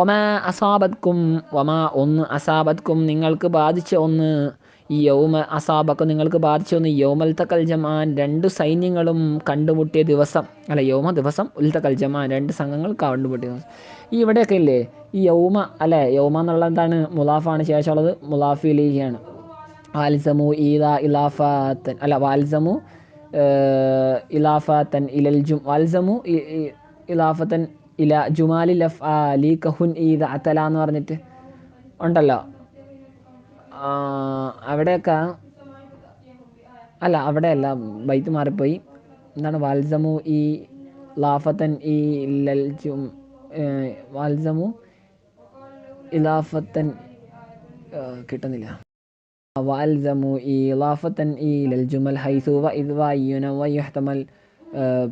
ഒമ അസാബത്കും ഒമ ഒന്ന് അസാബത്കും നിങ്ങൾക്ക് ബാധിച്ച ഒന്ന്. ഈ യൗമ അസാബക്കും നിങ്ങൾക്ക് ബാധിച്ച ഒന്ന് യൗമൽ തക്കൽ ജമാൻ രണ്ട് സൈന്യങ്ങളും കണ്ടുമുട്ടിയ ദിവസം അല്ല യൗമ ദിവസം ഉൽത്തക്കൽ ജമാൻ രണ്ട് സംഘങ്ങൾ കണ്ടുമുട്ടിയ ദിവസം. ഈ ഇവിടെയൊക്കെ ഇല്ലേ? ഈ യൗമ അല്ലേ? യൗമ എന്നുള്ള എന്താണ്? മുലാഫാണ് ശേഷമുള്ളത്. മുലാഫിലിയാണ് വാൽസമു ഈദ ഇലാഫാത്തൻ. അല്ല വാൽസമു ഇലാഫാത്തൻ ഇലൽജും വാൽസമു ഇലാഫത്തൻ ഇല ജുമാലി ലഫ് ലീ കഹുൻ ഈദ് അത്തല എന്ന് പറഞ്ഞിട്ട് ഉണ്ടല്ലോ. അവിടെയൊക്കെ അല്ല അവിടെയല്ല ബൈത്ത് മാറിപ്പോയി. എന്താണ് വാൽസമു ഈ ലാഫത്തൻ ഈ ലൽ ജും വാൽസമു ഇലാഫത്തൻ കിട്ടുന്നില്ല. വാൽസമു ഈ ലാഫത്തൻ ഈ ലൽ ജുമൽ ഹൈസു വ ഇത് വയ്യുന യുഹ്തമൽ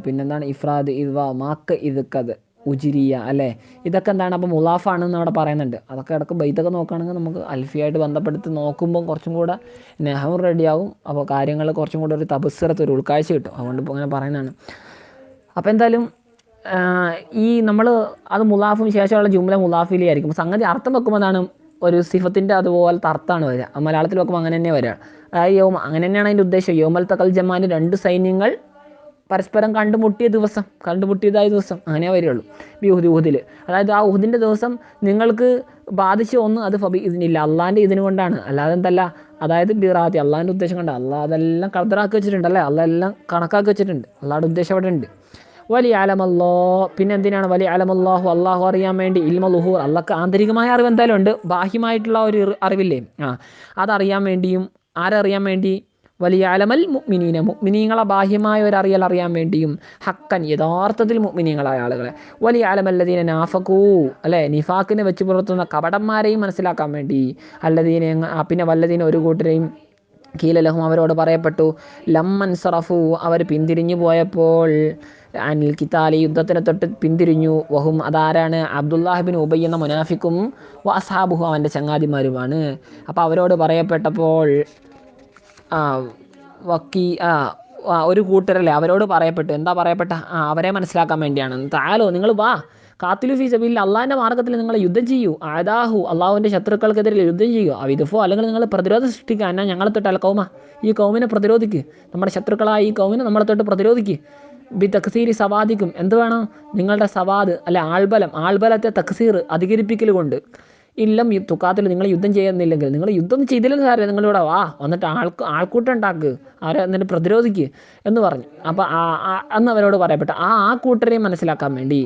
പിന്നെന്താണ് ഇഫ്രാദ് ഇത് വാ മാക്ക് ഇത് കത് ഉജിരിയ അല്ലേ? ഇതൊക്കെ എന്താണ്? അപ്പോൾ മുലാഫാണെന്ന് അവിടെ പറയുന്നുണ്ട്. അതൊക്കെ ഇടയ്ക്ക് ബൈത്തൊക്കെ നോക്കുകയാണെങ്കിൽ നമുക്ക് അൽഫിയായിട്ട് ബന്ധപ്പെടുത്തി നോക്കുമ്പോൾ കുറച്ചും കൂടെ നെഹവും റെഡിയാവും. അപ്പോൾ കാര്യങ്ങൾ കുറച്ചും കൂടെ ഒരു തപസ്സറത്ത് ഒരു ഉൾക്കാഴ്ച കിട്ടും. അതുകൊണ്ട് ഇപ്പോൾ അങ്ങനെ പറയുന്നതാണ്. അപ്പോൾ എന്തായാലും ഈ നമ്മൾ അത് മുലാഫും ശേഷമുള്ള ജുംല മുലാഫിലി ആയിരിക്കും. സംഗതി അർത്ഥം വെക്കുമ്പോൾ ഒരു സിഫത്തിന്റെ അതുപോലത്തെ അർത്ഥമാണ് വരിക. മലയാളത്തിൽ വെക്കുമ്പോൾ അങ്ങനെ തന്നെ വരിക. അതായത് യോമ അങ്ങനെ തന്നെയാണ് അതിന്റെ ഉദ്ദേശം. യോമൽ തക്കൽ ജമാന്റെ രണ്ട് സൈന്യങ്ങൾ പരസ്പരം കണ്ടുമുട്ടിയ ദിവസം കണ്ടുമുട്ടിയതായ ദിവസം അങ്ങനെ വരികയുള്ളൂ. ബിഹുദ് ഉഹുദിൽ അതായത് ആ ഉഹുദിന്റെ ദിവസം നിങ്ങൾക്ക് ബാധിച്ച ഒന്ന് അത് ഫബി ഇതിനില്ല. അള്ളാന്റെ ഇതിന് കൊണ്ടാണ്. അല്ലാതെ എന്തല്ല? അതായത് ബിറാത്തി അള്ളാന്റെ ഉദ്ദേശം കൊണ്ട്. അള്ളാഹ് അതെല്ലാം കടതറാക്കി വെച്ചിട്ടുണ്ട് അല്ലേ അള്ളാഹ് എല്ലാം കണക്കാക്കി വെച്ചിട്ടുണ്ട്. അള്ളാഹുടെ ഉദ്ദേശം അവിടെ ഉണ്ട് വലിയ ആലമല്ലോ പിന്നെ എന്തിനാണ് വലിയ ആലമല്ലാഹു അള്ളാഹു അറിയാൻ വേണ്ടി ഇൽമ ലുഹൂർ അള്ളക്ക് ആന്തരികമായ അറിവ് എന്തായാലും ഉണ്ട്. ബാഹ്യമായിട്ടുള്ള ഒരു അറിവില്ലേ? ആ അതറിയാൻ വേണ്ടിയും ആരറിയാൻ വേണ്ടി വലിയ അലമൽ മുഗ്മിനീന മുഗ്മിനീങ്ങളെ ബാഹ്യമായ ഒരു അറിയൽ അറിയാൻ വേണ്ടിയും ഹക്കൻ യഥാർത്ഥത്തിൽ മുഗ്മിനീങ്ങളായ ആളുകളെ. വലിയ അലമല്ലദീന നാഫക്കൂ അല്ലെ? നിഫാക്കിനെ വെച്ച് പുറത്തുന്ന കപടന്മാരെയും മനസ്സിലാക്കാൻ വേണ്ടി. അല്ലദീനെ പിന്നെ വല്ലതീനെ ഒരു കൂട്ടരെയും കീലലഹും അവരോട് പറയപ്പെട്ടു. ലമ്മൻ സറഫു അവർ പിന്തിരിഞ്ഞു പോയപ്പോൾ അനിൽ കിത്താലി യുദ്ധത്തിനെ തൊട്ട് പിന്തിരിഞ്ഞു. വഹും അതാരാണ്? അബ്ദുല്ലാഹിബിൻ ഉബൈ എന്ന മുനാഫിക്കും വസാബുഹു അവന്റെ ചങ്ങാതിമാരുമാണ്. അപ്പോൾ അവരോട് പറയപ്പെട്ടപ്പോൾ വക്കീ ആ ആ ഒരു കൂട്ടരല്ലേ അവരോട് പറയപ്പെട്ടു. എന്താ പറയപ്പെട്ട? ആ അവരെ മനസ്സിലാക്കാൻ വേണ്ടിയാണ്. താലോ നിങ്ങൾ വാ. കാത്തിലു ഫീ സബീലിൽ അള്ളാഹിന്റെ മാർഗത്തിൽ നിങ്ങൾ യുദ്ധം ചെയ്യൂ. ആദാഹു അള്ളാഹുവിന്റെ ശത്രുക്കൾക്കെതിരെ യുദ്ധം ചെയ്യൂ അവിദഫോ അല്ലെങ്കിൽ നിങ്ങൾ പ്രതിരോധം സൃഷ്ടിക്കുക. എന്നാൽ ഞങ്ങളെ തൊട്ട് കൗമ ഈ കൗമിനെ പ്രതിരോധിക്ക്. നമ്മുടെ ശത്രുക്കളായ ഈ കൗമിനെ നമ്മളെ തൊട്ട് പ്രതിരോധിക്ക്. ബി തക്സീരി സവാദിക്കും. എന്ത് വേണം? നിങ്ങളുടെ സവാദ് അല്ലെ ആൾബലം. ആൾബലത്തെ തക്സീർ അധികരിപ്പിക്കൽ കൊണ്ട് ഇല്ലം തുക്കാത്തിൽ നിങ്ങൾ യുദ്ധം ചെയ്യുന്നില്ലെങ്കിൽ നിങ്ങൾ യുദ്ധം ചെയ്തില്ലെന്ന് സാറേ നിങ്ങളിവിടെ വാ വന്നിട്ട് ആൾക്ക് ആൾക്കൂട്ടം ഉണ്ടാക്ക്. അവരെ എന്നിട്ട് പ്രതിരോധിക്ക് എന്ന് പറഞ്ഞു. അപ്പോൾ അന്ന് അവരോട് പറയപ്പെട്ടു ആ ആ കൂട്ടരെയും മനസ്സിലാക്കാൻ വേണ്ടി.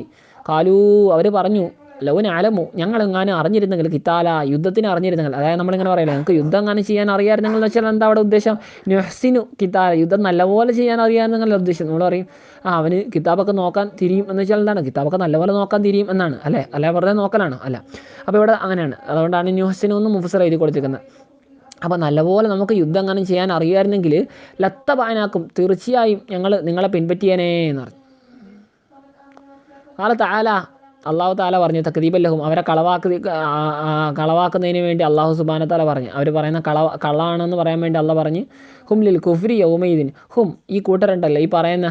കാലൂ അവർ പറഞ്ഞു ലൗൻ അലമു ഞങ്ങൾ എങ്ങാനും അറിഞ്ഞിരുന്നെങ്കിൽ കിത്താല യുദ്ധത്തിന് അറിഞ്ഞിരുന്നെങ്കിൽ അതായത് നമ്മളിങ്ങനെ പറയില്ല നിങ്ങൾക്ക് യുദ്ധം എങ്ങനെ ചെയ്യാൻ അറിയാമായിരുന്നെങ്കിൽ എന്ന് വെച്ചാൽ എന്താ അവിടെ ഉദ്ദേശം? നുഹ്സിനു കിത്താല യുദ്ധം നല്ലപോലെ ചെയ്യാൻ അറിയാമെന്നല്ല ഉദ്ദേശം. നമ്മൾ പറയും ആ അവന് കിതാബൊക്കെ നോക്കാൻ തിരിയും എന്ന് വെച്ചാൽ എന്താണ്? കിതാബൊക്കെ നല്ലപോലെ നോക്കാൻ തിരിയും എന്നാണ് അല്ലേ? അല്ല വെറുതെ നോക്കലാണ് അല്ല. അപ്പോൾ ഇവിടെ അങ്ങനെയാണ്. അതുകൊണ്ടാണ് ന്യൂഹസിനു ഒന്ന് മുഫസർ എഴുതി കൊടുത്തിരിക്കുന്നത്. അപ്പോൾ നല്ലപോലെ നമുക്ക് യുദ്ധം അങ്ങനെ ചെയ്യാൻ അറിയാമായിരുന്നെങ്കിൽ ലത്ത പാനാക്കും തീർച്ചയായും ഞങ്ങൾ നിങ്ങളെ പിൻപറ്റിയേനേ എന്ന് പറഞ്ഞു. ആളെ താല അള്ളാഹു താല പറഞ്ഞു തക്കദീപല്ലഹും അവരെ കളവാക്കി കളവാക്കുന്നതിന് വേണ്ടി അള്ളാഹു സുബാന താല പറഞ്ഞു. അവർ പറയുന്ന കള കളാണെന്ന് പറയാൻ വേണ്ടി അള്ള പറഞ്ഞ് ഹും ലിൽ കുഫ്രി യൗമീദിൻ. ഹും ഈ കൂട്ടരുണ്ടല്ലോ? ഈ പറയുന്ന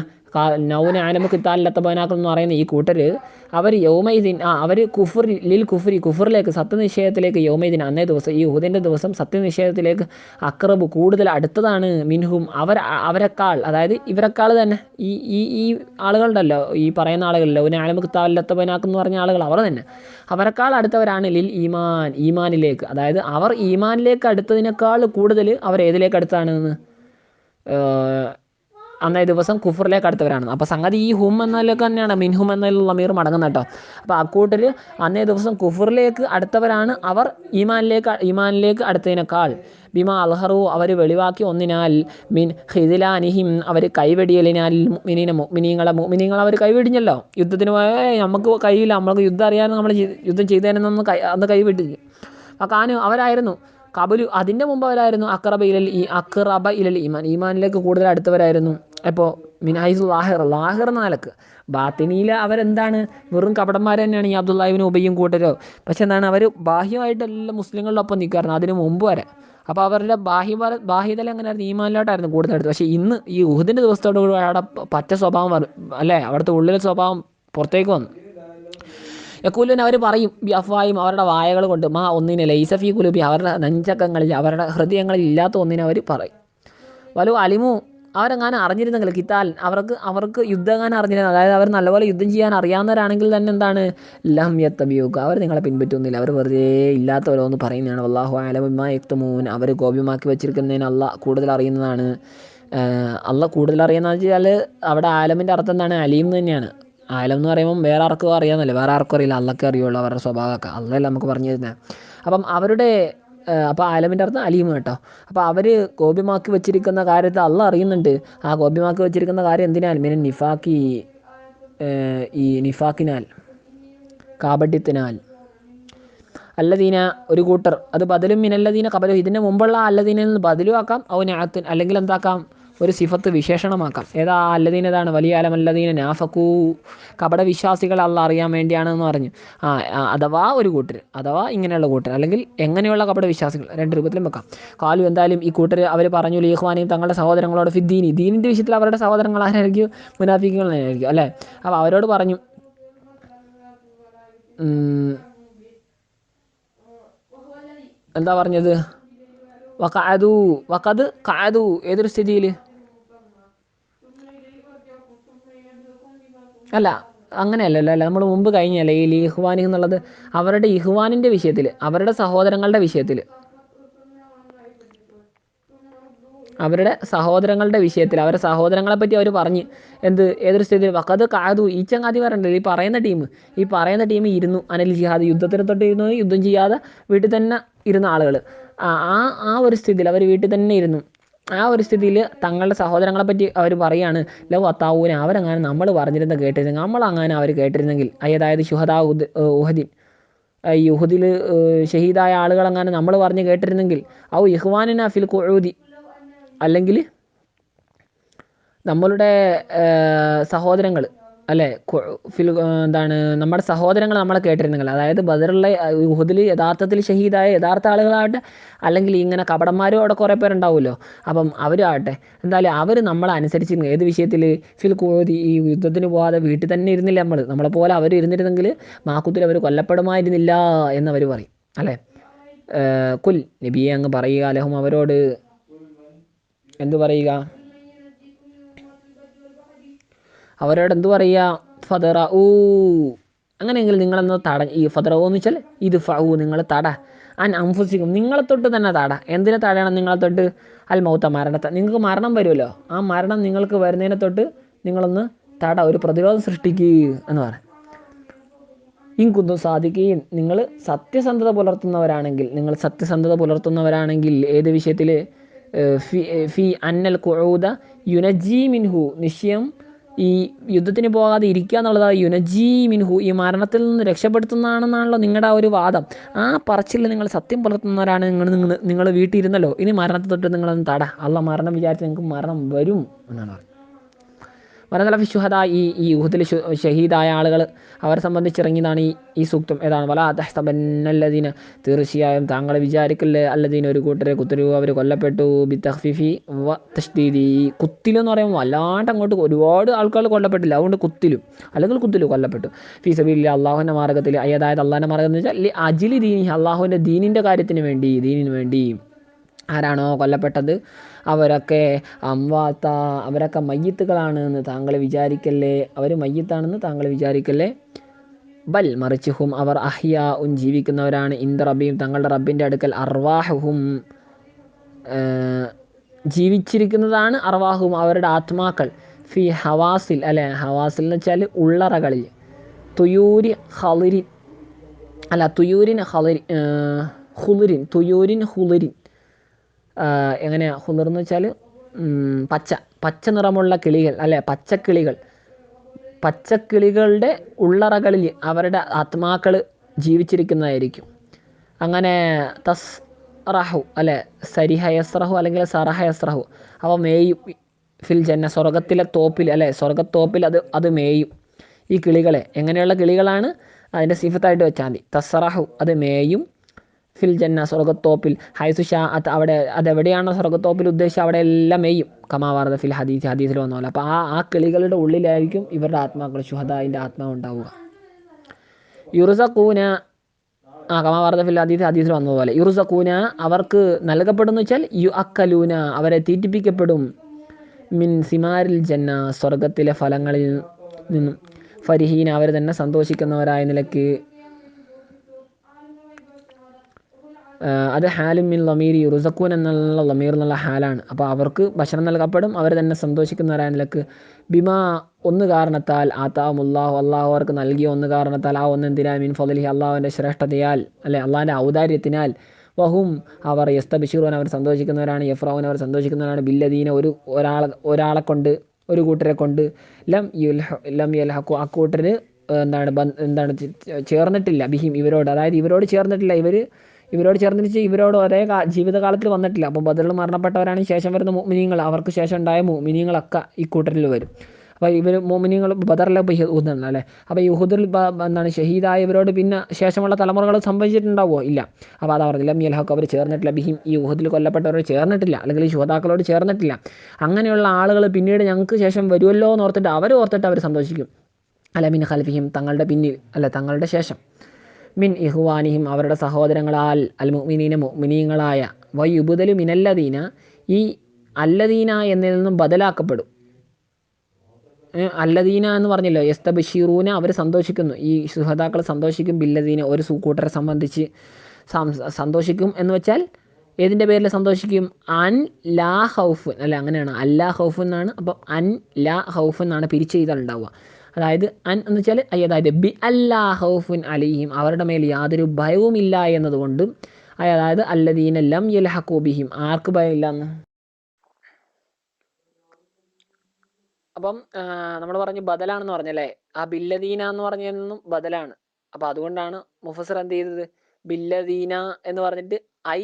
നൗന ആനമ കിത്താലിലത്ത ബനാക്കൾ എന്ന് പറയുന്ന ഈ കൂട്ടർ അവർ യോമൈദിൻ ആ അവർ കുഫുർ ലിൽ കുഫുരി കുഫറിലേക്ക് സത്യനിഷേധത്തിലേക്ക് യോമൈദിൻ അന്നേ ദിവസം ഈ ഊദിന്റെ ദിവസം സത്യനിഷേധത്തിലേക്ക് അക്രബ് കൂടുതൽ അടുത്തതാണ് മിൻഹും. അവർ അവരെക്കാൾ അതായത് ഇവരെക്കാൾ തന്നെ. ഈ ഈ ഈ ആളുകളുണ്ടല്ലോ ഈ പറയുന്ന ആളുകൾ ലൗന ആനമ കിത്താലിലത്ത ബനാക്ക് എന്ന് പറഞ്ഞ ആളുകൾ അവർ തന്നെ. അവരെക്കാൾ അടുത്തവരാണ് ലിൽ ഈമാൻ ഈമാനിലേക്ക്. അതായത് അവർ ഈമാനിലേക്ക് അടുത്തതിനേക്കാൾ കൂടുതൽ അവർ ഏതിലേക്ക് അടുത്താണെന്ന് അന്നേ ദിവസം കുഫറിലേക്ക് അടുത്തവരാണ്. അപ്പോൾ സംഗതി ഈ ഹും എന്നതിലേക്ക് തന്നെയാണ്. മിൻഹും എന്നതിലുള്ള നമീർ മടങ്ങുന്നത് കേട്ടോ. അപ്പോൾ അക്കൂട്ടിൽ അന്നേ ദിവസം കുഫറിലേക്ക് അടുത്തവരാണ് അവർ ഈമാനിലേക്ക് ഈമാനിലേക്ക് അടുത്തതിനേക്കാൾ. ബിമ അൽഹറു അവർ വെളിവാക്കി ഒന്നിനാൽ മിൻ ഹിദിലാനിഹിം അവർ കൈവെടിയലിനാൽ മിനീന മുമിനീങ്ങളെ മുമിനീങ്ങളെ അവർ കൈവെടിഞ്ഞല്ലോ. യുദ്ധത്തിന് പോയ നമുക്ക് കയ്യില്ല നമ്മൾക്ക് യുദ്ധം അറിയാതെ നമ്മൾ യുദ്ധം ചെയ്തതിനൊന്നും കൈ അന്ന് കൈവെട്ടി അപ്പോൾ കാനു അവരായിരുന്നു. കബലു അതിന്റെ മുമ്പ് അവരായിരുന്നു അക്രബ ഇലൽ ഈ അക്രബ ഇലൽ ഈമാൻ. ഈമാനിലേക്ക് കൂടുതൽ അടുത്തവരായിരുന്നു. അപ്പോൾ മിനായിസ് ലാഹിർ ലാഹിർ നാലക്ക് ബാത്തിനിയിൽ അവരെന്താണ്? വെറും കപടന്മാർ തന്നെയാണ് ഈ അബ്ദുല്ലാഹിബിന് ഉബയ്യും കൂട്ടരോ. പക്ഷെ എന്താണ്? അവർ ബാഹ്യമായിട്ട് എല്ലാ മുസ്ലിങ്ങളിലൊപ്പം നിൽക്കാറുണ്ട് അതിന് മുമ്പ് വരെ. അപ്പോൾ അവരുടെ ബാഹ്യ ബാഹ്യതല എങ്ങനെയായിരുന്നു? ഈമാനിലോട്ടായിരുന്നു കൂടുതൽ അടുത്ത് പക്ഷേ ഇന്ന് ഈ ഊഹദിന്റെ ദിവസത്തോടു കൂടി അവിടെ പറ്റ സ്വഭാവം അല്ലേ? അവിടുത്തെ ഉള്ളിലെ സ്വഭാവം പുറത്തേക്ക് വന്നു. യക്കൂലുവിന് അവർ പറയും അഫ്വായും അവരുടെ വായകൾ കൊണ്ട് മാ ഒന്നിനെ ലൈസഫി കുലുബി അവരുടെ നെഞ്ചക്കങ്ങളിൽ അവരുടെ ഹൃദയങ്ങളിൽ ഇല്ലാത്ത ഒന്നിനെ അവർ പറയും. വലു അലിമു അവരെങ്ങാനും അറിഞ്ഞിരുന്നെങ്കിൽ കിത്താൽ അവർക്ക് അവർക്ക് യുദ്ധം അറിഞ്ഞിരുന്നു അതായത് അവർ നല്ലപോലെ യുദ്ധം ചെയ്യാൻ അറിയാവുന്നവരാണെങ്കിൽ തന്നെ എന്താണ്? ലം യത്തബിയുക അവർ നിങ്ങളെ പിൻപറ്റുന്നില്ല അവർ വെറുതെ ഇല്ലാത്തവരോന്ന് പറയുന്നതാണ്. അള്ളാഹു അലമിമാ യക്തമൂൻ അവർ ഗോപ്യമാക്കി വെച്ചിരിക്കുന്നതിന് അല്ല കൂടുതൽ അറിയുന്നതാണ്. അല്ല കൂടുതൽ അറിയുന്നതെന്ന് വെച്ചാൽ അവിടെ ആലമിന്റെ അർത്ഥം എന്താണ്? അലീം തന്നെയാണ്. ആലം എന്ന് പറയുമ്പം വേറെ ആർക്കും അറിയാമെന്നല്ലേ വേറെ ആർക്കും അറിയില്ല. അള്ളക്കെ അറിയുള്ളൂ അവരുടെ സ്വഭാവമൊക്കെ. അല്ലല്ല നമുക്ക് പറഞ്ഞു തരുന്നത് അപ്പം അവരുടെ അപ്പോൾ ആലമിന്റെ അർത്ഥം അലീമ് കേട്ടോ. അപ്പോൾ അവർ ഗോപ്യമാക്കി വെച്ചിരിക്കുന്ന കാര്യത്തെ അള്ള അറിയുന്നുണ്ട്. ആ ഗോപ്യമാക്കി വെച്ചിരിക്കുന്ന കാര്യം എന്തിനാൽ? മീൻ നിഫാക്കി ഈ നിഫാക്കിനാൽ കാപട്യത്തിനാൽ. അല്ലദീന ഒരു കൂട്ടർ. അത് ബദലും മിനല്ലദീന കബലും ഇതിന്റെ മുമ്പുള്ള അല്ലദീനിൽ നിന്ന് ബദലും ആക്കാം. ഔനാത്തിൻ അല്ലെങ്കിൽ എന്താക്കാം? ഒരു സിഫത്ത് വിശേഷണമാക്കാം. ഏതാ അല്ലദീനതാണ് വലിയ അലമല്ലദീന നാഫക്കൂ കപട വിശ്വാസികൾ അല്ല അറിയാൻ വേണ്ടിയാണെന്ന് പറഞ്ഞു. ആ അഥവാ ഒരു കൂട്ടർ അഥവാ ഇങ്ങനെയുള്ള കൂട്ടർ അല്ലെങ്കിൽ എങ്ങനെയുള്ള കപട വിശ്വാസികൾ രണ്ട് രൂപത്തിലും വെക്കാം. കാലു എന്തായാലും ഈ കൂട്ടർ അവർ പറഞ്ഞു ലീഹ്വാനെയും തങ്ങളുടെ സഹോദരങ്ങളോട് ഫിദ്ദീനി ദീനിന്റെ വിഷയത്തിൽ അവരുടെ സഹോദരങ്ങൾ ആരായിരിക്കും? മുനാഫിക്കുകൾ ആയിരിക്കും അല്ലേ? അപ്പോൾ അവരോട് പറഞ്ഞു എന്താ പറഞ്ഞത്? വക്കാതു വക്കത് കാതു ഏതൊരു സ്ഥിതിയിൽ അല്ല അങ്ങനെയല്ലല്ലോ. അല്ല നമ്മൾ മുമ്പ് കഴിഞ്ഞല്ലേ ഈ ലീഹ്വാനി എന്നുള്ളത്? അവരുടെ ഇഹ്വാനിന്റെ വിഷയത്തിൽ അവരുടെ സഹോദരങ്ങളുടെ വിഷയത്തിൽ അവരുടെ സഹോദരങ്ങളുടെ വിഷയത്തിൽ അവരുടെ സഹോദരങ്ങളെ പറ്റി അവർ പറഞ്ഞ് എന്ത് ഏതൊരു സ്ഥിതിയിൽ വക്കത് കാതു ഈ ചങ്ങാതി ഈ പറയുന്ന ടീം ഈ പറയുന്ന ടീം ഇരുന്നു. അനൽ ജിഹാദ് യുദ്ധത്തിന് തൊട്ട് ഇരുന്നു യുദ്ധം ചെയ്യാതെ വീട്ടിൽ തന്നെ ഇരുന്ന ആളുകൾ ആ ആ ഒരു സ്ഥിതിയിൽ അവർ വീട്ടിൽ തന്നെ ഇരുന്നു. ആ ഒരു സ്ഥിതിയിൽ തങ്ങളുടെ സഹോദരങ്ങളെ പറ്റി അവർ പറയുകയാണ് ലവ് അത്താവൂന അവരങ്ങനെ നമ്മൾ പറഞ്ഞിരുന്ന കേട്ടിരുന്നെങ്കിൽ നമ്മളങ്ങനെ അവർ കേട്ടിരുന്നെങ്കിൽ അതായത് ഷുഹദാ ഉദ് ഉഹദിൻ ഈ യുഹദിൽ ഷഹീദായ ആളുകളങ്ങനെ നമ്മൾ പറഞ്ഞ് കേട്ടിരുന്നെങ്കിൽ ഔ ഇഹ്വാനിന ഫിൽ കുഴൂതി അല്ലെങ്കിൽ നമ്മളുടെ സഹോദരങ്ങൾ അല്ലേ? ഫിൽ എന്താണ് നമ്മുടെ സഹോദരങ്ങൾ നമ്മളെ കേട്ടിരുന്നെങ്കിൽ അതായത് ബദറുള്ള ഉഹുദിൽ യഥാർത്ഥത്തിൽ ഷഹീദായ യഥാർത്ഥ ആളുകളാകട്ടെ അല്ലെങ്കിൽ ഇങ്ങനെ കപടന്മാരും അവിടെ കുറേ പേരുണ്ടാവുമല്ലോ. അപ്പം അവരാകട്ടെ എന്തായാലും അവർ നമ്മളെ ഏത് വിഷയത്തിൽ ഫിൽ കോതി ഈ യുദ്ധത്തിന് പോകാതെ വീട്ടിൽ തന്നെ ഇരുന്നില്ല നമ്മൾ നമ്മളെ പോലെ അവർ ഇരുന്നിരുന്നെങ്കിൽ മാക്കുത്തിൽ അവർ കൊല്ലപ്പെടുമായിരുന്നില്ല എന്നവർ പറയും. അല്ലേ? കുൽ നബിയെ അങ്ങ് പറയുക അലഹും അവരോട്. എന്തു പറയുക? അവരോട് എന്തു പറയുക ഫതറ ഊ അങ്ങനെയെങ്കിൽ നിങ്ങളെന്ന് തട ഈ ഫതറ എന്ന് വെച്ചാൽ ഇത് ഫ ഊ നിങ്ങൾ തട. അൻ അംഫുസിക്കും നിങ്ങളെ തൊട്ട് തന്നെ തട. എന്തിനെ തടയണം നിങ്ങളെ തൊട്ട്? അൽ മൗത്ത മരണത്തെ. നിങ്ങൾക്ക് മരണം വരുമല്ലോ. ആ മരണം നിങ്ങൾക്ക് വരുന്നതിനെ തൊട്ട് നിങ്ങളൊന്ന് തട ഒരു പ്രതിരോധം സൃഷ്ടിക്കുക എന്ന് പറയും ഇങ്കുന്നു സാധിക്കുകയും നിങ്ങൾ സത്യസന്ധത പുലർത്തുന്നവരാണെങ്കിൽ നിങ്ങൾ സത്യസന്ധത പുലർത്തുന്നവരാണെങ്കിൽ ഏത് വിഷയത്തിൽ? ഫി ഫി അന്നൽ കുഴൂത യുനജി മിൻഹു നിശ്ചയം ഈ യുദ്ധത്തിന് പോകാതെ ഇരിക്കുക എന്നുള്ളത് യുനജി മിൻഹു ഈ മരണത്തിൽ നിന്ന് രക്ഷപ്പെടുത്തുന്നതാണെന്നാണല്ലോ നിങ്ങളുടെ ആ ഒരു വാദം. ആ പറച്ചിൽ നിങ്ങൾ സത്യം പുലർത്തുന്നവരാണ്. നിങ്ങൾ നിങ്ങൾ നിങ്ങൾ വീട്ടിൽ ഇരുന്നല്ലോ ഇനി മരണത്തെ തൊട്ട് നിങ്ങളൊന്ന് തട. അല്ല മരണം വിചാരിച്ച് നിങ്ങൾക്ക് മരണം വരും എന്നാണ് പറയുന്നത് വനതല ഫിഷുഹദ ഈ ഈ ഊഹത്തിൽ ഷഹീദായ ആളുകൾ അവരെ സംബന്ധിച്ചിറങ്ങിയതാണ് ഈ ഈ സൂക്തം. ഏതാണ്? വല അദഹ്തബന്നല്ലദീന തീർച്ചയായും താങ്കൾ വിചാരിക്കല്ലേ അല്ലതീന ഒരു കൂട്ടരെ കുത്തരു അവർ കൊല്ലപ്പെട്ടു ബി തഹ്ഫിഫി വ തഷ്ദീദി കുത്തിലെന്ന് പറയുമ്പോൾ വല്ലാണ്ട് അങ്ങോട്ട് ഒരുപാട് ആൾക്കാർ കൊല്ലപ്പെട്ടില്ല. അതുകൊണ്ട് കുത്തിലും അല്ലെങ്കിൽ കുത്തിലും കൊല്ലപ്പെട്ടു. ഫീ ഇല്ല അള്ളാഹുവിന്റെ മാർഗത്തിൽ അതായത് അള്ളാഹിന്റെ മാർഗം എന്ന് വെച്ചാൽ അജിലി ദീനി അള്ളാഹുവിന്റെ ദീനിന്റെ കാര്യത്തിന് വേണ്ടി ദീനിന് വേണ്ടി ആരാണോ കൊല്ലപ്പെട്ടത് അവരൊക്കെ അംവാത്ത അവരൊക്കെ മയ്യത്തുകളാണ് എന്ന് താങ്കൾ വിചാരിക്കല്ലേ? അവർ മയ്യത്താണെന്ന് താങ്കൾ വിചാരിക്കല്ലേ? ബൽ മറിച്ചുഹും അവർ അഹ്യ ഉൻ ജീവിക്കുന്നവരാണ്. ഇന്ദ റബ്ബിയും തങ്ങളുടെ റബ്ബിന്റെ അടുക്കൽ അർവാഹുഹും ജീവിച്ചിരിക്കുന്നതാണ് അർവാഹും അവരുടെ ആത്മാക്കൾ. ഫി ഹവാസിൽ അല്ലെ ഹവാസിൽ എന്ന് വെച്ചാൽ ഉള്ളറകളിൽ. തുയൂരി ഹളിരിൻ അല്ല തുയൂരിൻ ഹളിരി ഹുളിരിൻ തുയൂരിൻ ഹുളിരിൻ എങ്ങനെയാ ഹുളിർ എന്ന് വെച്ചാൽ പച്ച. പച്ച നിറമുള്ള കിളികൾ അല്ലെ? പച്ചക്കിളികൾ. പച്ചക്കിളികളുടെ ഉള്ളറകളിൽ അവരുടെ ആത്മാക്കൾ ജീവിച്ചിരിക്കുന്നതായിരിക്കും. അങ്ങനെ തസ് റഹു അല്ലെ സരിഹയസ്രഹു അല്ലെങ്കിൽ സറഹയസ്രഹു അവ മേയും. ഫിൽ ജന്ന സ്വർഗത്തിലെ തോപ്പിൽ അല്ലെ? സ്വർഗത്തോപ്പിൽ അത് അത് മേയും. ഈ കിളികളെ. എങ്ങനെയുള്ള കിളികളാണ്? അതിന്റെ സിഫത്തായിട്ട് വെച്ചാൽ മതി. തസ്റഹു അത് മേയും. ഫിൽ ജന്ന സ്വർഗത്തോപ്പിൽ ഹൈസു ഷാ അത് അവിടെ അതെവിടെയാണോ സ്വർഗത്തോപ്പിൽ ഉദ്ദേശിച്ച് അവിടെ എല്ലാം മെയ്യും കമാവാർദ ഫിൽ ഹദീസ് ഹദീസിൽ വന്ന പോലെ അപ്പോൾ ആ ആ കിളികളുടെ ഉള്ളിലായിരിക്കും ഇവരുടെ ആത്മാക്കൾ ശുഹദായിന്റെ ആത്മാവ് ഉണ്ടാവുക. യുറുസക്കൂന ആ കമാവാർദ ഫിൽ ഹദീസ് ഹദീസിൽ വന്നതുപോലെ യുറുസക്കൂന അവർക്ക് നൽകപ്പെടുന്നു വെച്ചാൽ യു അക്കലൂന അവരെ തീറ്റിപ്പിക്കപ്പെടും. മിൻ സിമാരിൽ ജന്ന സ്വർഗത്തിലെ ഫലങ്ങളിൽ നിന്നും. ഫരിഹീന അവർ തന്നെ സന്തോഷിക്കുന്നവരായ നിലയ്ക്ക് ആ, അത് ഹാലും മിൻ ലമീരി റുസക്കൂൻ എന്നുള്ള ലമീർ എന്നുള്ള ഹാലാണ്. അപ്പോൾ അവർക്ക് ഭക്ഷണം നൽകപ്പെടും അവർ തന്നെ സന്തോഷിക്കുന്നവരായ നിലയ്ക്ക് ബിമാ ഒന്ന് കാരണത്താൽ ആത്താമുല്ലാഹു അള്ളാഹു അവർക്ക് നൽകിയ ഒന്ന് കാരണത്താൽ ആ ഒന്ന് എന്തിനാ? മിൻ ഫലിഹി അള്ളാഹുവിന്റെ ശ്രേഷ്ഠതയാൽ അല്ലെ അള്ളാഹിന്റെ ഔദാര്യത്തിനാൽ. വഹും അവർ യസ്തബിഷുറോൻ അവർ സന്തോഷിക്കുന്നവരാണ് യഫ്രാവൻ അവർ സന്തോഷിക്കുന്നവരാണ്. ബില്ലദീന ഒരു ഒരാളെ ഒരാളെ കൊണ്ട് ഒരു കൂട്ടരെ കൊണ്ട് ലം യുൽഹ ലം യൽഹക്കു ആ കൂട്ടർ എന്താണ് എന്താണ് ചേർന്നിട്ടില്ല. ബിഹിം ഇവരോട് അതായത് ഇവരോട് ചേർന്നിട്ടില്ല. ഇവർ ഇവരോട് ചേർന്നിരിച്ച് ഇവരോട് ഒരേ ജീവിതകാലത്തിൽ വന്നിട്ടില്ല. അപ്പോൾ ബദറിൽ മരണപ്പെട്ടവരാണ് ശേഷം വരുന്ന മോമിനിയങ്ങൾ. അവർക്ക് ശേഷം ഉണ്ടായ മോമിനിയങ്ങളൊക്കെ ഈ കൂട്ടരിൽ വരും. അപ്പോൾ ഇവർ മോമിനിയങ്ങൾ ബദറിലെ യുഹുദാണ് അല്ലേ? അപ്പോൾ യുഹുദിൽ എന്താണ് ഷഹീദായവരോട് പിന്നെ ശേഷമുള്ള തലമുറകൾ സംഭവിച്ചിട്ടുണ്ടാവുമോ? ഇല്ല. അപ്പോൾ അതാ പറഞ്ഞില്ല മിയൽഹക്ക് അവർ ചേർന്നിട്ടില്ല. ബിഹിം ഈ യൂഹുദിൽ കൊല്ലപ്പെട്ടവരോട് ചേർന്നിട്ടില്ല. അല്ലെങ്കിൽ ഈ ശുഹതാക്കളോട് ചേർന്നിട്ടില്ല. അങ്ങനെയുള്ള ആളുകൾ പിന്നീട് ഞങ്ങൾക്ക് ശേഷം വരുമല്ലോ എന്ന് ഓർത്തിട്ട് അവർ ഓർത്തിട്ട് അവർ സന്തോഷിക്കും. അല്ല മിൻ ഖൽഫിഹിം തങ്ങളുടെ പിന്നിൽ അല്ല തങ്ങളുടെ ശേഷം. മിൻ ഇഹ്വാനിഹിം അവരുടെ സഹോദരങ്ങളാൽ അൽ മുഅ്മിനീന മുഅ്മിനീങ്ങളായ വയുബുദലു മിനല്ലദീന ഈ അല്ലദീന എന്നതിൽ നിന്നും ബദലാക്കപ്പെടും. അല്ലദീന എന്ന് പറഞ്ഞല്ലോ? യസ്തബഷീറൂന അവർ സന്തോഷിക്കുന്നു. ഈ സുഹതാക്കൾ സന്തോഷിക്കും ബില്ലദീന ഒരു കൂട്ടരെ സംബന്ധിച്ച് സന്തോഷിക്കും എന്ന് വെച്ചാൽ ഏതിന്റെ പേരിൽ സന്തോഷിക്കും? അൻ ലാ ഹൗഫ് അല്ല അങ്ങനെയാണ്. അല്ലാ ഹൗഫ് എന്നാണ്. അപ്പം അൻ ലാ ഹൗഫ് എന്നാണ് പിരിച്ചെയ്താൽ ഉണ്ടാവുക. അതായത് അൻ എന്ന് വെച്ചാൽ അതായത് ബി അല്ലാ ഹൗഫുൻ അലിഹിം. അവരുടെ മേൽ യാതൊരു ഭയവുമില്ല എന്നതുകൊണ്ട് അതായത് അല്ലദീനെല്ലാം ലം യൽഹഖൂബിഹിം ആർക്ക് ഭയമില്ല എന്ന് അപ്പം നമ്മൾ പറഞ്ഞു ബദലാണെന്ന് പറഞ്ഞല്ലേ? ആ ബില്ലദീന എന്ന് പറഞ്ഞതെന്നും ബദലാണ്. അപ്പം അതുകൊണ്ടാണ് മുഫസർ എന്ത് ചെയ്തത്? ബില്ലദീന എന്ന് പറഞ്ഞിട്ട് ഐ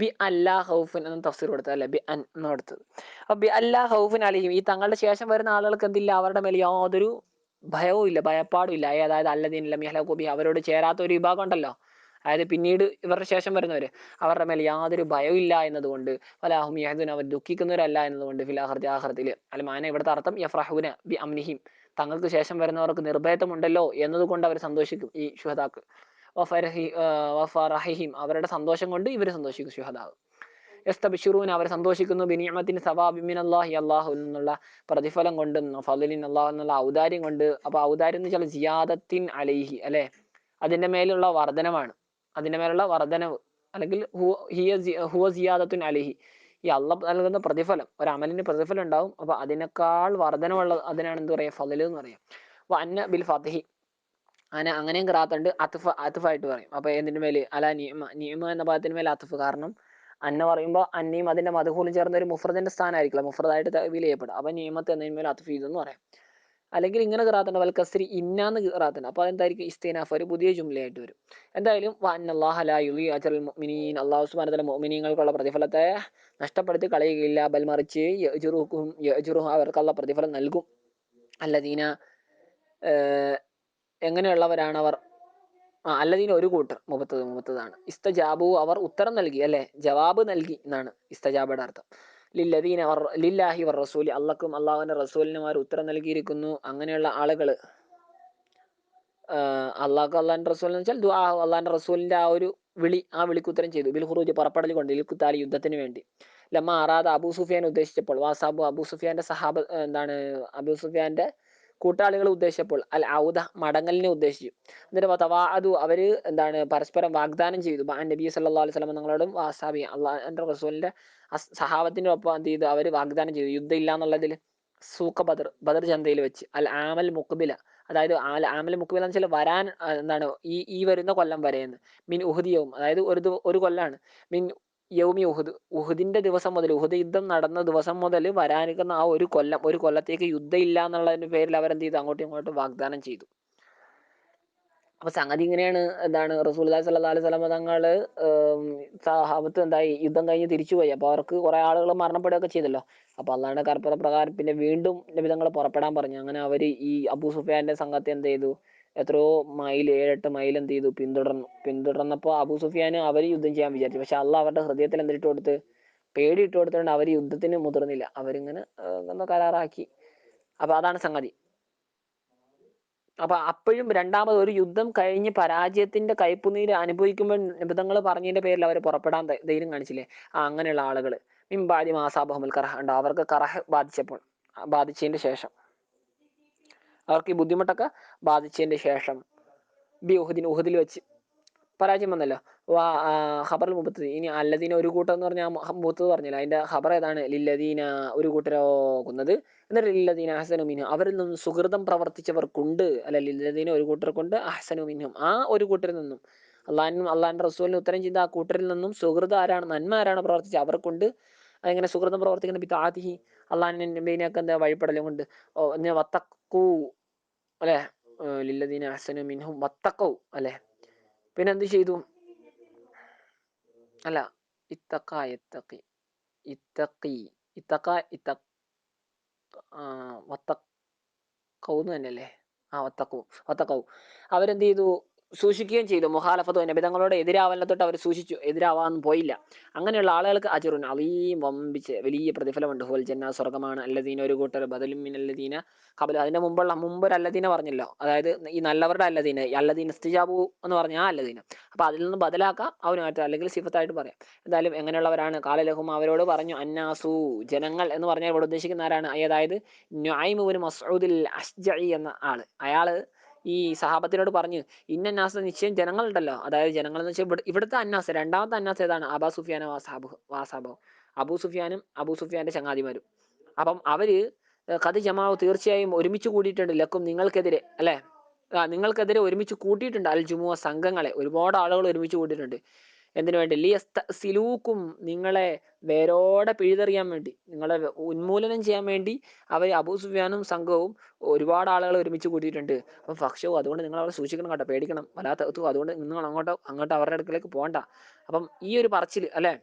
ബി അല്ലാ ഹൗഫിൻ എന്ന് തഫ്സീർ കൊടുത്തത് അല്ലേ? ബി അൻ എന്ന് കൊടുത്തത്. അപ്പൊ ബി അല്ലാ ഹൗഫിൻ അലിഹിം ഈ തങ്ങളുടെ ശേഷം വരുന്ന ആളുകൾക്ക് എന്തില്ല? അവരുടെ മേൽ യാതൊരു ഭയവും ഇല്ല ഭയപ്പാടും ഇല്ല. അതായത് അല്ലദീൻ ലം യഹ്ലഖൂബി അവരോട് ചേരാത്ത ഒരു വിഭാഗം ഉണ്ടല്ലോ. അതായത് പിന്നീട് ഇവരുടെ ശേഷം വരുന്നവർ അവരുടെ മേൽ യാതൊരു ഭയവും ഇല്ല എന്നതുകൊണ്ട് വലാഹും യഹദുൻ അവർ ദുഃഖിക്കുന്നവരല്ല എന്നതുകൊണ്ട് ഫിലാഹർത്തി ആഹർത്തിൽ അല്ല മാന ഇവിടുത്തെ അർത്ഥം യഫ്രഹുന ബി അംനിഹിം. തങ്ങൾക്ക് ശേഷം വരുന്നവർക്ക് നിർഭയത്വമുണ്ടല്ലോ എന്നതുകൊണ്ട് അവർ സന്തോഷിക്കും ഈ വഫറഹി അവരുടെ സന്തോഷം കൊണ്ട് ഇവർ സന്തോഷിക്കും ശുഹദാവ്. യസ്തബിഷുറൂൻ അവർ സന്തോഷിക്കുന്നു. ബിനിയമത്തിന് സവാബിമിൻ അള്ളാഹി അള്ളാഹു എന്നുള്ള പ്രതിഫലം കൊണ്ടും ഫലിൻ അള്ളാഹു എന്നുള്ള ഔദാര്യം കൊണ്ട്. അപ്പൊ ഔദാര്യം എന്ന് വെച്ചാൽ ജിയാദത്തിൻ അലൈഹി അല്ലെ? അതിന്റെ മേലുള്ള വർധനമാണ് അതിന്റെ മേലുള്ള വർധനവ്. അല്ലെങ്കിൽ ഹുവ ജിയാദത്തുൻ അലിഹി. ഈ അള്ള നൽകുന്ന പ്രതിഫലം ഒരു അമലിന് പ്രതിഫലം ഉണ്ടാവും. അപ്പൊ അതിനേക്കാൾ വർധനമുള്ള അതിനാണ് എന്ത് പറയാ? ഫലല് എന്ന് പറയാം. അന്ന ബിൽ ഫതഹി. അങ്ങനെ അങ്ങനെയും ഖറാത്തുണ്ട് അത്ഫ് അത്ഫായിട്ട് പറയും. അപ്പൊ എന്തിന്റെ മേൽ? അല നിയമ നിയമ എന്ന പദത്തിന് മേലെ അത്ഫ്. കാരണം അന്ന പറയുമ്പോൾ അന്നയും അതിന്റെ മധുഹൂലും ചേർന്ന ഒരു മുഫ്രദിന്റെ സ്ഥാനമായിരിക്കില്ല മുഫ്രദായിട്ട് തവീൽ ചെയ്യപ്പെടും. അപ്പൊ നിയമത്ത് എന്നതിന് മേലെ അത്ഫ് ചെയ്തെന്ന് പറയാം. അല്ലെങ്കിൽ ഇങ്ങനെ ഖറാത്തുണ്ട് വൽ കസ്രി ഇന്നാന്ന് ഖറാത്തുണ്ട് അപ്പൊ എന്തായിരിക്കും ഇസ്തീനാഫ് ഒരു പുതിയ ജുംലയായിട്ട് വരും. എന്തായാലും അള്ളാഹു തആല മുഅ്മിനീങ്ങൾക്കുള്ള പ്രതിഫലത്തെ നഷ്ടപ്പെടുത്തി കളയുകയില്ല. ബൽ മറിച്ച് യജുറുഹും യജുറുഹും അവർക്കുള്ള പ്രതിഫലം നൽകും. അല്ലദീന ഏഹ്, എങ്ങനെയുള്ളവരാണ് അവർ ആ അല്ലദീന ഒരു കൂട്ടർ മുപ്പത്തത് മുപ്പത്തതാണ് ഇസ്തജാബു അവർ ഉത്തരം നൽകി അല്ലെ? ജവാബ് നൽകി എന്നാണ് ഇസ്തജാബയുടെ അർത്ഥം. ലില്ലദീന അവർ ലില്ലാഹി വർ റസൂലി അള്ളക്കും അള്ളാഹുവിന്റെ റസൂലിനും അവർ ഉത്തരം നൽകിയിരിക്കുന്നു. അങ്ങനെയുള്ള ആളുകൾ അള്ളാഹ് അള്ളാഹിന്റെ റസൂൽ എന്ന് വെച്ചാൽ ദുആ അള്ളാഹിന്റെ റസൂലിന്റെ ആ ഒരു വിളി ആ വിളിക്ക് ഉത്തരം ചെയ്തു. ബിൽ ഖുറൂജ് പുറപ്പെടൽ കൊണ്ട് ഇൽക്കുത്താലി യുദ്ധത്തിന് വേണ്ടി. ലമ്മ ആറാദ് അബൂ സുഫിയാൻ ഉദ്ദേശിച്ചപ്പോൾ വാസാബു അബൂ സുഫിയാന്റെ സഹാബ എന്താണ് അബൂ സുഫിയാന്റെ കൂട്ടാളികൾ ഉദ്ദേശിച്ചപ്പോൾ അൽ ഔദ മടങ്ങലിനെ ഉദ്ദേശിച്ചു. എന്നിട്ട് തവാഅദു അവർ എന്താണ് പരസ്പരം വാഗ്ദാനം ചെയ്തു. നബി സല്ലല്ലാഹു അലൈഹി വസല്ലം നിങ്ങളോടും വാസാബി അള്ളാഹ് റസൂലിന്റെ സഹാബത്തിന്റെ ഒപ്പം എന്ത് ചെയ്തു? അവർ വാഗ്ദാനം ചെയ്തു. യുദ്ധം ഇല്ല എന്നുള്ളതിൽ സൂക്ക ബദർ ബദർ ചന്തയിൽ വെച്ച്. അൽ ആമൽ മുഖബില. അതായത് ആൽ ആമൽ മുഖബില എന്ന് വെച്ചാൽ വരാൻ എന്താണ് ഈ ഈ വരുന്ന കൊല്ലം വരെയെന്ന്. മിൻ ഉഹുദിയവും അതായത് ഒരു ഒരു കൊല്ലാണ്. മിൻ യൗമി ഉഹുദ് ഉഹുദിന്റെ ദിവസം മുതൽ ഉഹുദ് യുദ്ധം നടന്ന ദിവസം മുതൽ വരാനിരിക്കുന്ന ആ ഒരു കൊല്ലം ഒരു കൊല്ലത്തേക്ക് യുദ്ധം ഇല്ല എന്നുള്ളതിന്റെ പേരിൽ അവർ എന്ത് ചെയ്തു? അങ്ങോട്ടും ഇങ്ങോട്ടും വാഗ്ദാനം ചെയ്തു. അപ്പൊ സംഗതി ഇങ്ങനെയാണ്. എന്താണ്? റസൂൽ സല്ലല്ലാഹു അലൈഹി വസല്ലം തങ്ങൾ സഹാബത്ത് എന്തായി? യുദ്ധം കഴിഞ്ഞ് തിരിച്ചുപോയി. അപ്പൊ അവർക്ക് കുറെ ആളുകൾ മരണപ്പെടുകയൊക്കെ ചെയ്തല്ലോ. അപ്പൊ അള്ളാഹുടെ കർപ്പത പ്രകാരം പിന്നെ വീണ്ടും നബിതങ്ങൾ പുറപ്പെടാൻ പറഞ്ഞു. അങ്ങനെ അവർ ഈ അബൂ സുഫിയാന്റെ സംഘത്തെ എന്ത് ചെയ്തു? എത്രയോ മൈൽ ഏഴെട്ട് മൈൽ എന്ത് ചെയ്തു? പിന്തുടർന്നു. പിന്തുടർന്നപ്പോൾ അബൂ സുഫിയാന് അവർ യുദ്ധം ചെയ്യാൻ വിചാരിച്ചു. പക്ഷെ അള്ളാഹ് അവരുടെ ഹൃദയത്തിൽ എന്തിട്ട് കൊടുത്ത്? പേടി ഇട്ട് കൊടുത്തുകൊണ്ട് അവർ യുദ്ധത്തിന് മുതിർന്നില്ല. അവരിങ്ങനെ ഒന്ന് കരാറാക്കി. അപ്പൊ അതാണ് സംഗതി. അപ്പൊ അപ്പോഴും രണ്ടാമത് ഒരു യുദ്ധം കഴിഞ്ഞ് പരാജയത്തിന്റെ കയ്പുനീര് അനുഭവിക്കുമ്പോൾ നിബിധങ്ങൾ പറഞ്ഞതിന്റെ പേരിൽ അവർ പുറപ്പെടാൻ ധൈര്യം കാണിച്ചില്ലേ? ആ അങ്ങനെയുള്ള ആളുകൾ മിംബാദി മാസാബഹുൽ കറഹ ഉണ്ട്? അവർക്ക് കറഹ് ബാധിച്ചപ്പോൾ ബാധിച്ചതിന്റെ ശേഷം. അവർക്ക് ഈ ബുദ്ധിമുട്ടൊക്കെ ബാധിച്ചതിന്റെ ശേഷം ബി ഉഹുദിൻ ഉഹുദിൽ വെച്ച് പരാജയം വന്നല്ലോ. വാ ഖബറിൽ ഇനി അല്ലദീന ഒരു കൂട്ടം എന്ന് പറഞ്ഞാൽ മുപ്പത്തത് പറഞ്ഞല്ലോ. അതിന്റെ ഖബർ ഏതാണ്? ലില്ലദീന ഒരു കൂട്ടരോകുന്നത് എന്നിട്ട് ലില്ലദീന അഹസനു മിൻഹും. അവരിൽ നിന്നും സുഹൃതം പ്രവർത്തിച്ചവർക്കുണ്ട്. അല്ല ലില്ലദീന ഒരു കൂട്ടർക്കുണ്ട് കൊണ്ട് അഹസനു മിൻഹും. ആ ഒരു കൂട്ടരിൽ നിന്നും. അള്ളാഹിനും അള്ളാഹിന്റെ റസൂലിന് ഉത്തരം ചെയ്ത ആ കൂട്ടരിൽ നിന്നും സുഹൃത ആരാണ് നന്മ ആരാണ് പ്രവർത്തിച്ചത് അവർക്കുണ്ട്. അതെങ്ങനെ സുഹൃതം പ്രവർത്തിക്കുന്ന ബി താതിഹി അള്ളാഹിനെ എന്താ വഴിപ്പെടലും കൊണ്ട് വത്തക്കൂ അല്ലെ? ലില്ലദീന അഹസനു മിൻഹും വത്തക്കൗ അല്ലെ? പിന്നെ എന്ത് ചെയ്തു? അല്ല ഇത്തക്ക ഇത്തക്കി ഇത്തക്കി ഇത്തക്ക ഇത്ത വത്തക്കൗന്ന് തന്നെയല്ലേ? ആ വത്തക്കു വത്തക്കൗ അവരെന്ത് ചെയ്തു? സൂക്ഷിക്കുകയും ചെയ്തു. മുഹാലഫത്തോ നബിതങ്ങളോട് എതിരാവലിനെ തൊട്ട് അവർ സൂക്ഷിച്ചു. എതിരാവാൻ പോയില്ല. അങ്ങനെയുള്ള ആളുകൾക്ക് അജുറുൻ അലീം വമ്പിച്ച് വലിയ പ്രതിഫലമുണ്ട്. ഹുൽ ജന്ന സ്വർഗമാണ് അല്ലദീന ഒരു കൂട്ടർ ബദലും മിൻ അല്ലദീന കബല അതിന്റെ മുമ്പുള്ള മുമ്പൊരു അല്ലദീന പറഞ്ഞല്ലോ. അതായത് ഈ നല്ലവരുടെ അല്ലദീന അല്ലദീന സ്തിജാബു എന്ന് പറഞ്ഞ ആ അല്ലദീന. അപ്പൊ അതിൽ നിന്ന് ബദലാക്കാം അവനുമായിട്ട് അല്ലെങ്കിൽ സിഫത്തായിട്ട് പറയാം. എന്തായാലും എങ്ങനെയുള്ളവരാണ്? കാലലഹും അവരോട് പറഞ്ഞു അന്നാസു ജനങ്ങൾ എന്ന് പറഞ്ഞാൽ ഇവിടെ ഉദ്ദേശിക്കുന്ന ആരാണ്? അതായത് നുഐമുബിൻ മസൂദിൽ അഷ്ജി എന്ന ആൾ. അയാൾ ഈ സഹാബത്തിനോട് പറഞ്ഞു ഇന്ന അന്നാസ് നിശ്ചയം ജനങ്ങളുണ്ടല്ലോ. അതായത് ജനങ്ങൾ എന്ന് വെച്ചാൽ ഇവിടെ ഇവിടുത്തെ അന്നാസ് രണ്ടാമത്തെ അന്നാസ് ഏതാണ്? അബാ സുഫിയാന വാസാബു വാസാബോ. അബൂ സുഫിയാനും അബൂ സുഫിയാന്റെ ചങ്ങാതിമാരും. അപ്പം അവർ കഥ ജമാവ് തീർച്ചയായും ഒരുമിച്ച് കൂടിയിട്ടുണ്ട്. ലക്കും നിങ്ങൾക്കെതിരെ അല്ലെ? നിങ്ങൾക്കെതിരെ ഒരുമിച്ച് കൂട്ടിയിട്ടുണ്ട് അൽ ജുമുഅ സംഘങ്ങളെ. ഒരുപാട് ആളുകൾ ഒരുമിച്ച് കൂട്ടിയിട്ടുണ്ട്. എന്തിനു വേണ്ടി? ലിയസ്ത സിലൂക്കും നിങ്ങളെ വേരോടെ പിഴുതെറിയാൻ വേണ്ടി. നിങ്ങളെ ഉന്മൂലനം ചെയ്യാൻ വേണ്ടി അവർ അബൂ സുഫിയാനും സംഘവും ഒരുപാട് ആളുകളെ ഒരുമിച്ച് കൂട്ടിയിട്ടുണ്ട്. അപ്പം ഭക്ഷവും അതുകൊണ്ട് നിങ്ങൾ അവരെ സൂക്ഷിക്കണം കേട്ടോ. പേടിക്കണം. വല്ലാത്ത അതുകൊണ്ട് നിങ്ങൾ അങ്ങോട്ടോ അങ്ങോട്ട് അവരുടെ അടുക്കലേക്ക് പോകണ്ട. അപ്പം ഈ ഒരു പറച്ചിൽ അല്ലെ?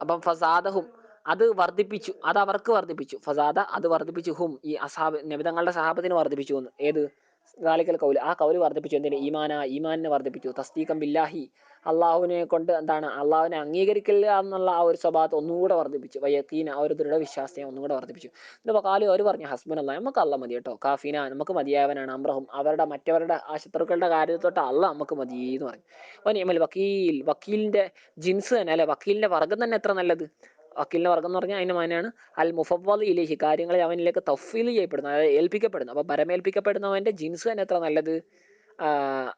അപ്പം ഫസാദഹും അത് വർദ്ധിപ്പിച്ചു. അത് അവർക്ക് വർദ്ധിപ്പിച്ചു. ഫസാദ അത് വർദ്ധിപ്പിച്ചു. ഹും ഈ അസാബ് നബിതങ്ങളുടെ സഹാബത്തിന് വർദ്ധിപ്പിച്ചു എന്ന്. ഏത്? ഗാലിക്കൽ കൗൽ ആ കൗൽ വർദ്ധിപ്പിച്ചു. എന്തിന്? ഈമാന ഈമാനിനെ വർദ്ധിപ്പിച്ചു. തസ്തീകം ബില്ലാഹി. അള്ളാഹുവിനെ കൊണ്ട് എന്താണ്? അള്ളാഹുവിനെ അംഗീകരിക്കില്ല എന്നുള്ള ആ ഒരു സ്വഭാവത്തെ ഒന്നുകൂടെ വർദ്ധിപ്പിച്ചു. വയ്യക്കീന ആ ഒരു ദൃഢവിശ്വാസത്തെ ഒന്നുകൂടെ വർദ്ധിപ്പിച്ചു. ഇതിപ്പോൾ കാലി അവർ പറഞ്ഞു ഹസ്ബൻ അല്ല നമുക്ക് അല്ല മതി കേട്ടോ. കാഫീന നമുക്ക് മതിയായവനാണ് അമ്രഹും. അവരുടെ മറ്റവരുടെ ആ ശത്രുക്കളുടെ കാര്യത്തോട്ട് അല്ല നമുക്ക് മതി എന്ന് പറഞ്ഞു. വനിയമൽ വക്കീൽ വക്കീലിന്റെ ജിൻസ് തന്നെ അല്ലെ? വക്കീലിന്റെ വർഗം തന്നെ എത്ര നല്ലത്? വക്കീലിന്റെ വർഗം എന്ന് പറഞ്ഞാൽ അതിന്റെ മാനാണ്. അൽ മുഫവ്വൽ ഇലേഹി കാര്യങ്ങളെ അവനിലേക്ക് തഫീൽ ചെയ്യപ്പെടുന്നു അതായത് ഏൽപ്പിക്കപ്പെടുന്നു. അപ്പൊ പരമേൽപ്പിക്കപ്പെടുന്നവന്റെ ജിൻസ് തന്നെ എത്ര നല്ലത്?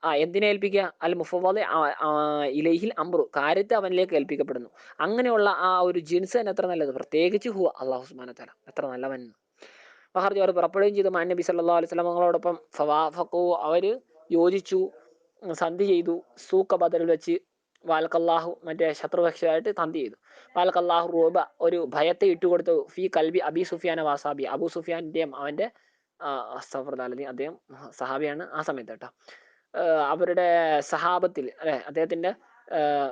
ആ എന്തിനെ ഏൽപ്പിക്കുക? അൽ മുഫവ്വൽ ഇലഹിൽ അമ്രു കാര്യത്തെ അവനിലേക്ക് ഏൽപ്പിക്കപ്പെടുന്നു. അങ്ങനെയുള്ള ആ ഒരു ജിൻസ് തന്നെ എത്ര നല്ലത്? പ്രത്യേകിച്ച് ഹു അള്ളാഹു സുബാന തല എത്ര നല്ലവൻ. ബഹർജി അവർ പുറപ്പെടുകയും ചെയ്തു. മാൻ നബി സല്ലാ അലൈഹി സ്വലമങ്ങളോടൊപ്പം ഫവാഫക്കു അവർ യോജിച്ചു സന്ധി ചെയ്തു. സൂക്ക ബദറിൽ വെച്ച് വാൽക്കല്ലാഹു മറ്റേ ശത്രുപക്ഷമായിട്ട് തന്തി ചെയ്തു. വാൽക്കല്ലാഹു റൂബ ഒരു ഭയത്തെ ഇട്ടുകൊടുത്തു. ഫി കൽബി അബി സുഫിയാന വാസാബി. അബു സുഫിയാന്റെയും അവന്റെ സഫർദാലി അദ്ദേഹം സഹാബിയാണ് ആ സമയത്ത് കേട്ടോ. അവരുടെ സഹാബത്തിൽ അല്ലെ അദ്ദേഹത്തിന്റെ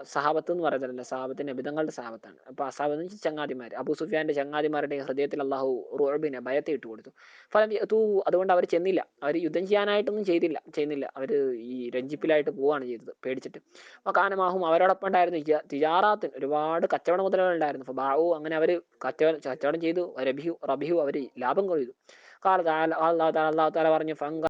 സഹാബത്ത് എന്ന് പറയുന്നില്ല സഹാബത്തിന്റെ നബിതങ്ങളുടെ സഹാബത്താണ്. അപ്പൊ അസാബത്ത് എന്ന് ചങ്ങാതിമാർ അബു സുഫിയാന്റെ ചങ്ങാതിമാരുടെ ഹൃദയത്തിൽ അള്ളാഹു റോബിനെ ഭയത്തെ ഇട്ട് കൊടുത്തു. ഫലം തൂ അതുകൊണ്ട് അവർ ചെന്നില്ല. അവർ യുദ്ധം ചെയ്യാനായിട്ടൊന്നും ചെയ്തില്ല ചെയ്യുന്നില്ല. അവർ ഈ രഞ്ജിപ്പിലായിട്ട് പോവുകയാണ് ചെയ്തത് പേടിച്ചിട്ട്. അപ്പോൾ കാനമാഹും അവരോടൊപ്പം ഉണ്ടായിരുന്നു തിജാറാത്തിന് ഒരുപാട് കച്ചവട മുതലുകൾ ഉണ്ടായിരുന്നു. അപ്പോൾ ബാവു അങ്ങനെ അവർ കച്ചവടം കച്ചവടം ചെയ്തു. റബിഹു റബിഹു അവർ ലാഭം കൊയ്തു. അള്ളാഹു താല അള്ളാഹു താല പറഞ്ഞു ഫങ്ക